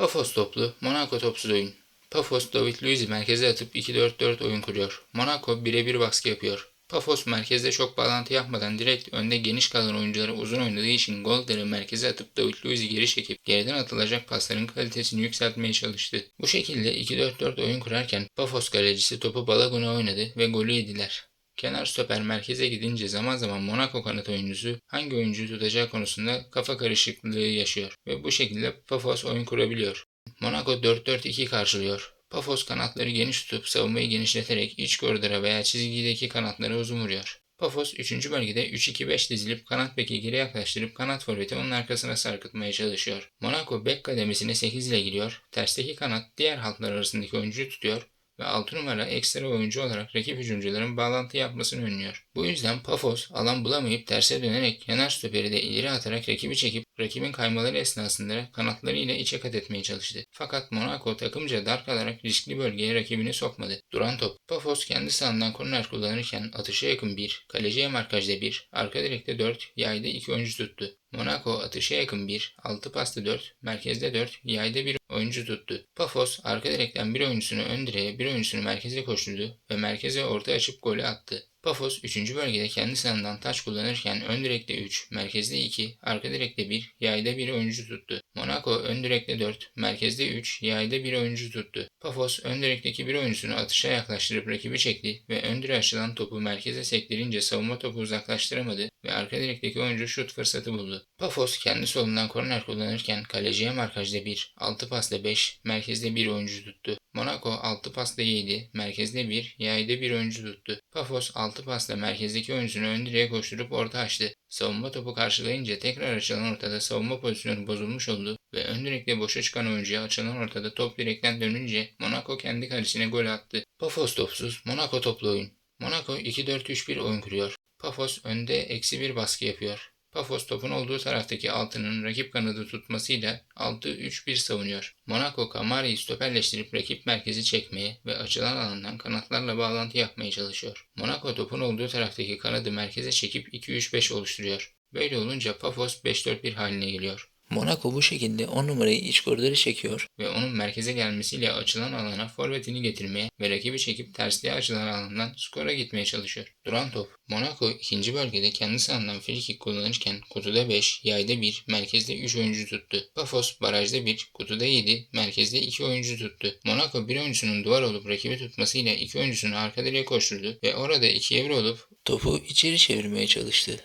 Pafos toplu, Monaco topsuz oyun. Pafos, David Luiz'i merkeze atıp 2-4-4 oyun kuruyor. Monaco birebir baskı yapıyor. Pafos merkezde çok bağlantı yapmadan direkt önde geniş kalan oyuncuları uzun oynadığı için golleri merkeze atıp David Luiz'i geri çekip geriden atılacak pasların kalitesini yükseltmeye çalıştı. Bu şekilde 2-4-4 oyun kurarken Pafos kalecisi topu Balagun'a oynadı ve golü yediler. Kenar stoper merkeze gidince zaman zaman Monaco kanat oyuncusu hangi oyuncuyu tutacağı konusunda kafa karışıklığı yaşıyor ve bu şekilde Pafos oyun kurabiliyor. Monaco 4-4-2 karşılıyor. Pafos kanatları geniş tutup savunmayı genişleterek iç koridora veya çizgideki kanatlara uzun vuruyor. Pafos 3. bölgede 3-2-5 dizilip kanat beki geri yaklaştırıp kanat forveti onun arkasına sarkıtmaya çalışıyor. Monaco bek kademesine 8 ile giriyor. Tersteki kanat diğer halklar arasındaki oyuncuyu tutuyor ve 6 numara ekstra oyuncu olarak rakip hücumcuların bağlantı yapmasını önlüyor. Bu yüzden Pafos alan bulamayıp terse dönerek kenar stoperi de ileri atarak rakibi çekip rakibin kaymaları esnasında kanatlarıyla içe kat etmeye çalıştı. Fakat Monaco takımca dar kalarak riskli bölgeye rakibini sokmadı. Duran top. Pafos kendi sahandan korner kullanırken atışa yakın 1, kaleciye markajda 1, arka direkte 4, yayda 2 oyuncu tuttu. Monaco atışa yakın 1, 6 pasta 4, merkezde 4, yayda 1 oyuncu tuttu. Pafos arka direkten bir oyuncusunu ön direğe bir oyuncusunu merkeze koşturdu ve merkeze orta açıp golü attı. Pafos 3. bölgede kendi sahandan taç kullanırken ön direkte 3, merkezde 2, arka direkte 1, yayda 1 oyuncu tuttu. Monaco ön direkte 4, merkezde 3, yayda 1 oyuncu tuttu. Pafos ön direkteki bir oyuncusunu atışa yaklaştırıp rakibi çekti ve ön direğe açılan topu merkeze sektirince savunma topu uzaklaştıramadı ve arka direkteki oyuncu şut fırsatı buldu. Pafos kendi solundan korner kullanırken kaleciye markajda 1, 6 pasla 5, merkezde 1 oyuncu tuttu. Monaco 6 pasla 7, merkezde 1, yayda 1 oyuncu tuttu. Pafos 6 pasla merkezdeki oyuncusunu ön direğe koşturup orta açtı. Savunma topu karşılayınca tekrar açılan ortada savunma pozisyonu bozulmuş oldu ve ön direkte boşa çıkan oyuncuya açılan ortada top direkten dönünce Monaco kendi kalesine gol attı. Pafos topsuz, Monaco toplu oyun. Monaco 2-4-3-1 oyun kuruyor. Pafos önde eksi bir baskı yapıyor. Pafos topun olduğu taraftaki altının rakip kanadı tutmasıyla 6-3-1 savunuyor. Monaco Kamari'yi stoperleştirip rakip merkezi çekmeye ve açılan alandan kanatlarla bağlantı yapmaya çalışıyor. Monaco topun olduğu taraftaki kanadı merkeze çekip 2-3-5 oluşturuyor. Böyle olunca Pafos 5-4-1 haline geliyor. Monaco bu şekilde 10 numarayı iç koridora çekiyor ve onun merkeze gelmesiyle açılan alana forvetini getirmeye ve rakibi çekip tersliğe açılan alandan skora gitmeye çalışıyor. Duran top. Monaco ikinci bölgede kendi sahandan free kick kullanırken kutuda 5, yayda 1, merkezde 3 oyuncu tuttu. Pafos barajda 1, kutuda 7, merkezde 2 oyuncu tuttu. Monaco bir oyuncusunun duvar olup rakibi tutmasıyla iki oyuncusunu arka direğe koşturdu ve orada ikiye bir olup topu içeri çevirmeye çalıştı.